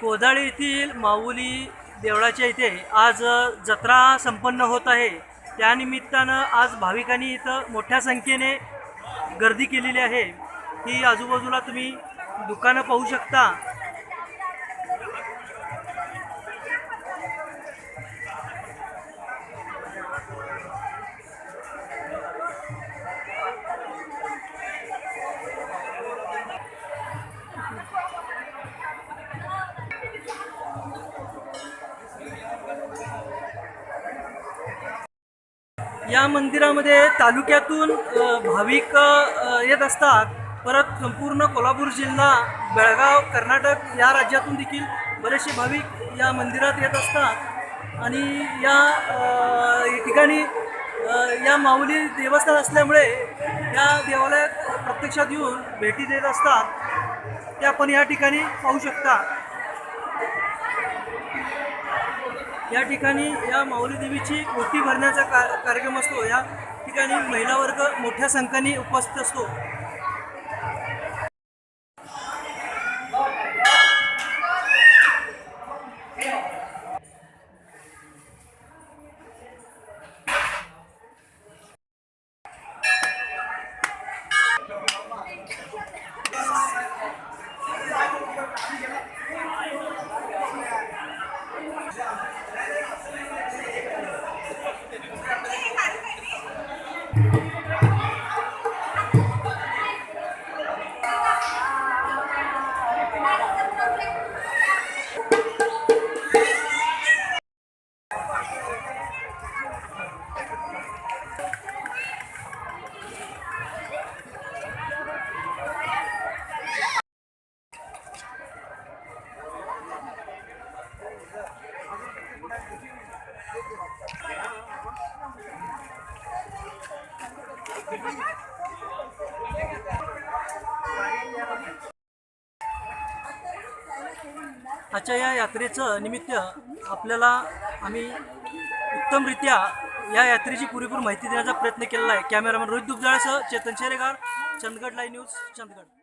कोदाळ येथील माऊली देवळाच्या इथे आज जत्रा संपन्न होत आहे. त्यानिमित्तानं आज भाविकांनी इथं मोठ्या संख्येने गर्दी केलेली आहे. ही आजूबाजूला तुम्ही दुकानं पाहू शकता. या मंदिरामध्ये तालुक्यातून भाविक येत असतात. परत संपूर्ण कोल्हापूर जिल्हा बेळगाव कर्नाटक या राज्यातून देखील बरेचसे भाविक या मंदिरात येत असतात. आणि या ठिकाणी या माऊली देवस्थान असल्यामुळे या देवालयात प्रत्यक्षात येऊन भेटी देत असतात. ते आपण या ठिकाणी पाहू शकता. या ठिकाणी या माऊली देवीची ओटी भरण्याचा का कार्यक्रम असतो. या ठिकाणी महिला वर्ग मोठ्या संख्येने उपस्थित असतो. आजच्या या यात्रेचं निमित्त आपल्याला आम्ही उत्तमरित्या या यात्रेची पुरेपूर माहिती देण्याचा प्रयत्न केलेला आहे. कॅमेरामॅन रोहित दुबजाळासह चेतन शेरेगार चंदगड लाईव्ह न्यूज चंदगड.